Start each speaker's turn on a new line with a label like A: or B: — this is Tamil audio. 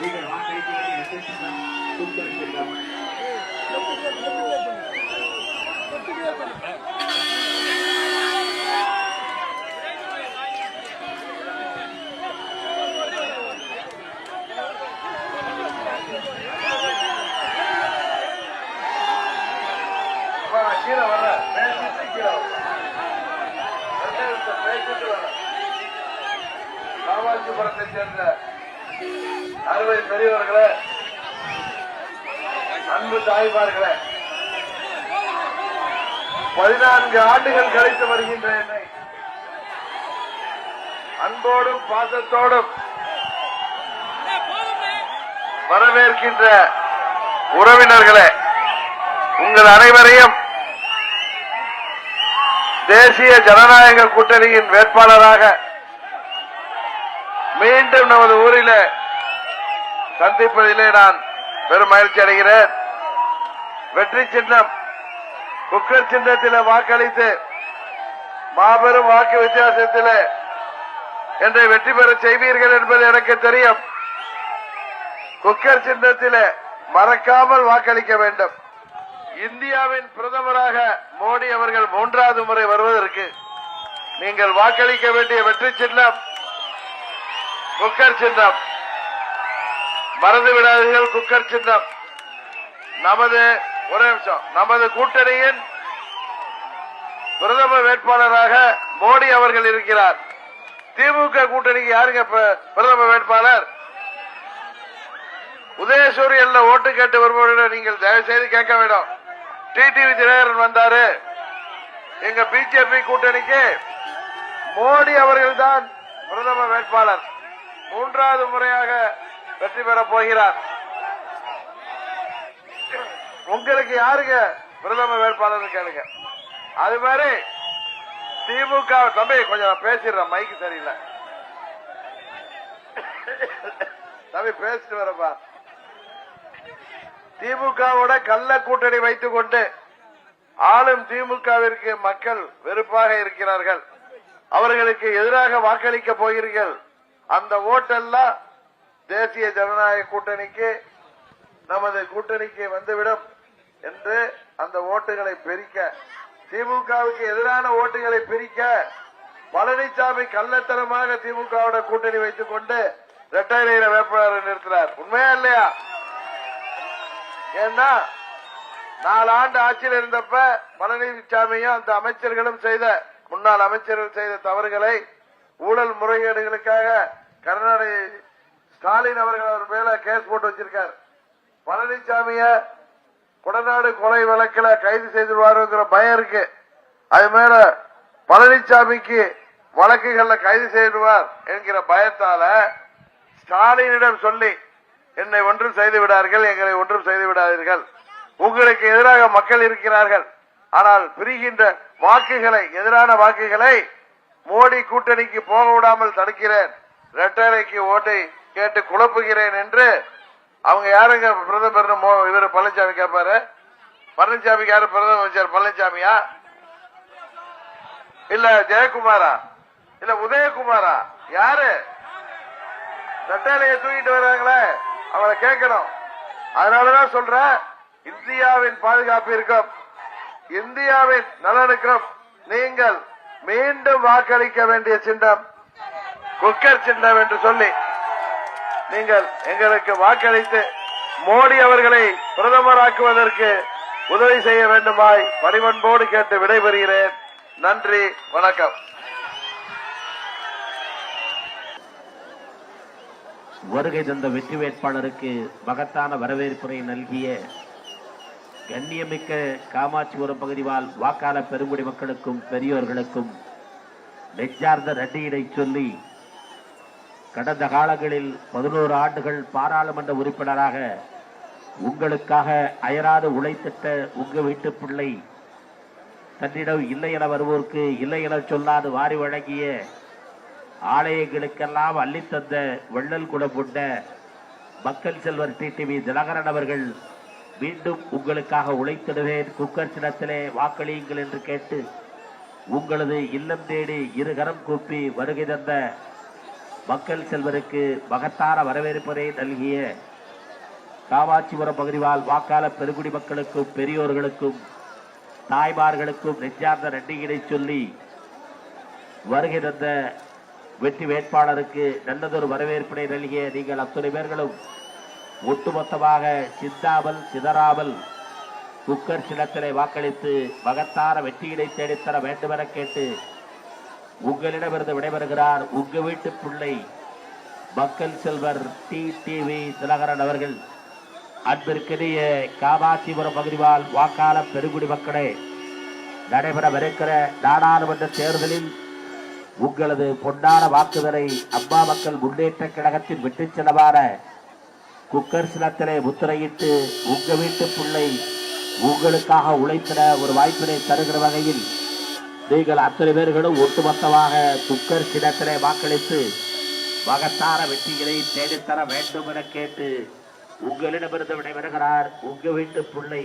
A: நீங்கள் வாக்களிக்க வேண்டிய வெற்றி சின்னம் சுந்தர் சின்னம்
B: கீழே வர பேசிட்டு கீழே வர ரெண்டே நிமிஷம் பேசிட்டு வர காமாட்சிபுரத்தை சேர்ந்த அறுவை பெரியவர்களே அன்பு தாய்மார்களே பதினான்கு ஆண்டுகள் கழித்து வருகின்ற என்னை. அன்போடும் பாசத்தோடும் வரவேற்கின்ற உறவினர்களே உங்கள் அனைவரையும் தேசிய ஜனநாயக கூட்டணியின் வேட்பாளராக மீண்டும் நமது ஊரிலே சந்திப்பதிலே நான் பெரும் மகிழ்ச்சி அடைகிறேன். வெற்றி சின்னம் குக்கர் சின்னத்தில் வாக்களித்து மாபெரும் வாக்கு வித்தியாசத்தில் என்னை வெற்றி பெற செய்வீர்கள் என்பது எனக்கு தெரியும். குக்கர் சின்னத்தில் மறக்காமல் வாக்களிக்க வேண்டும். இந்தியாவின் பிரதமராக மோடி அவர்கள் மூன்றாவது முறை வருவதற்கு நீங்கள் வாக்களிக்க வேண்டிய வெற்றி சின்னம் குக்கர் சின்னம். மறந்து விடாதீர்கள் குக்கர் சின்னம். நமது ஒரே நிமிஷம். நமது கூட்டணியின் பிரதம வேட்பாளராக மோடி அவர்கள் இருக்கிறார். திமுக கூட்டணிக்கு யாருங்க பிரதம வேட்பாளர்? உதயசூரியன்ல ஓட்டு கேட்டு வருபவர்களிடம் நீங்கள் தயவு செய்து கேட்க வேண்டும். டிடிவி தினகரன் வந்தாரு. எங்க பிஜேபி கூட்டணிக்கு மோடி அவர்கள் தான் பிரதம வேட்பாளர். மூன்றாவது முறையாக வெற்றி பெறப் போகிறார். உங்களுக்கு யாருங்க பிரதம வேட்பாளர் கேளுங்க. அது மாதிரி திமுக தம்பி கொஞ்சம் நான் பேசிடுறேன் மைக்கு சரியில்லை. தம்பி பேசிட்டு வரப்பா. திமுகவோட கள்ள கூட்டணி வைத்துக் கொண்டு ஆளும் திமுகவிற்கு மக்கள் வெறுப்பாக இருக்கிறார்கள். அவர்களுக்கு எதிராக வாக்களிக்க போகிறீர்கள். அந்த ஓட்டெல்லாம் தேசிய ஜனநாயக கூட்டணிக்கு நமது கூட்டணிக்கு வந்துவிடும் என்று அந்த ஓட்டுகளை பிரிக்க திமுகவுக்கு எதிரான ஓட்டுகளை பிரிக்க பழனிசாமி கள்ளத்தனமாக திமுகவோட கூட்டணி வைத்துக் கொண்டு இரட்டையில வேட்பாளர் நிறுத்தினார். உண்மையா இல்லையா? ஏன்னா நாலு ஆண்டு ஆட்சியில் இருந்தப்ப பழனிசாமியும் அந்த அமைச்சர்களும் செய்த முன்னாள் அமைச்சர்கள் செய்த தவறுகளை ஊழல் முறைகேடுகளுக்காக கருணாநிதி ஸ்டாலின் அவர்கள் அவர் மேல கேஸ் போட்டு வச்சிருக்கார். பழனிசாமிய கொடநாடு கொலை வழக்கில் கைது செய்திருவாருங்கிற பயம் இருக்கு. அது மேல பழனிசாமிக்கு வழக்குகள்ல கைது செய்துவார் என்கிற பயத்தால ஸ்டாலினிடம் சொல்லி என்னை ஒன்றும் செய்து விடார்கள் எங்களை ஒன்றும் செய்து விடாதீர்கள். உங்களுக்கு எதிராக மக்கள் இருக்கிறார்கள். ஆனால் பிரிகின்ற வாக்குகளை எதிரான வாக்குகளை மோடி கூட்டணிக்கு போக விடாமல் தடுக்கிறேன். ரெட்டரைக்கு ஓட்டை கேட்டு குழப்புகிறேன் என்று அவங்க யாருங்க பிரதமர் இவர் பழனிசாமி கேட்பாரு பழனிசாமிக்கு யாரு பிரதம அமைச்சர்? பழனிசாமியா இல்ல ஜெயக்குமாரா? இல்ல உதயகுமாரா? யாரு? ரெட்டலையை தூக்கிட்டு வர்றாங்களே அவளை கேட்கணும். அதனாலதான் சொல்றேன் இந்தியாவின் பாதுகாப்பிற்கும் இந்தியாவின் நலனுக்கும் நீங்கள் மீண்டும் வாக்களிக்க வேண்டிய சின்னம் குக்கர் சின்னம் என்று சொல்லி. நீங்கள் எங்களுக்கு வாக்களித்து மோடி அவர்களை பிரதமராக்குவதற்கு உதவி செய்ய வேண்டுமாய் பணிவன்போடு கேட்டு விடைபெறுகிறேன். நன்றி வணக்கம்.
C: வருகை தந்த வெற்றி வேட்பாளருக்கு மகத்தான வரவேற்புரை நல்கிய கண்ணியமிக்க காமாட்சிபுரம் பகுதிவால் வாக்காளர் பெருங்குடி மக்களுக்கும் பெரியோர்களுக்கும் நெச்சார்ந்த ரெட்டியினை சொல்லி கடந்த காலங்களில் பதினோரு ஆண்டுகள் பாராளுமன்ற உறுப்பினராக உங்களுக்காக அயராது உழைத்திட்ட உங்க வீட்டு பிள்ளை தன்னிடம் இல்லை என வருவோருக்கு இல்லை என சொல்லாது வாரி வழங்கிய ஆலயங்களுக்கெல்லாம் அள்ளித்தந்த வெள்ளல் குடம் கொண்ட மக்கள் செல்வர் டிடிவி தினகரன் அவர்கள் மீண்டும் உங்களுக்காக உழைத்திடுவேன். குக்கர் சின்னத்திலே வாக்களியுங்கள் என்று கேட்டு உங்களது இல்லம் தேடி இருகரம் கூப்பி வருகை தந்த மக்கள் செல்வருக்கு மகத்தான வரவேற்புரை நல்கிய காமாட்சிபுரம் பகுதிவால் வாக்காள பெருங்குடி மக்களுக்கும் பெரியோர்களுக்கும் தாய்மார்களுக்கும் நெஞ்சார்ந்த நன்றியினை சொல்லி வருகை தந்த வெற்றி வேட்பாளருக்கு நல்லதொரு வரவேற்பினை நல்கிய நீங்கள் அத்தனை பேர்களும் ஒட்டுமொத்தமாக சிந்தாமல் சிதறாமல் குக்கர் சின்னத்திலே வாக்களித்து மகத்தான வெற்றியினை தேடித்தர வேண்டுமென கேட்டு உங்களிடமிருந்து விடைபெறுகிறார் உங்க வீட்டு பிள்ளை மக்கள் செல்வர் டி டிவி தினகரன் அவர்கள். அன்பிற்கிடைய காமாட்சிபுரம் பகுதிவால் வாக்காள பெருங்குடி மக்களே நடைபெறவிருக்கிற நாடாளுமன்ற தேர்தலில் உங்களது பொன்னான வாக்குதலை அம்மா மக்கள் முன்னேற்ற கழகத்தின் விட்டு செலவான குக்கர் சிலத்திலே முத்திரையிட்டு உங்க வீட்டு பிள்ளை உங்களுக்காக உழைத்திட ஒரு வாய்ப்பினை தருகிற வகையில் நீங்கள் அத்தனை பேர்களும் ஒட்டுமொத்தமாக குக்கர் சின்னத்திலே வாக்களித்து மகத்தார வெற்றிகளை தேடித்தர வேண்டும் என கேட்டு உங்களிடமிருந்து விடைபெறுகிறார் உங்க வீட்டு பிள்ளை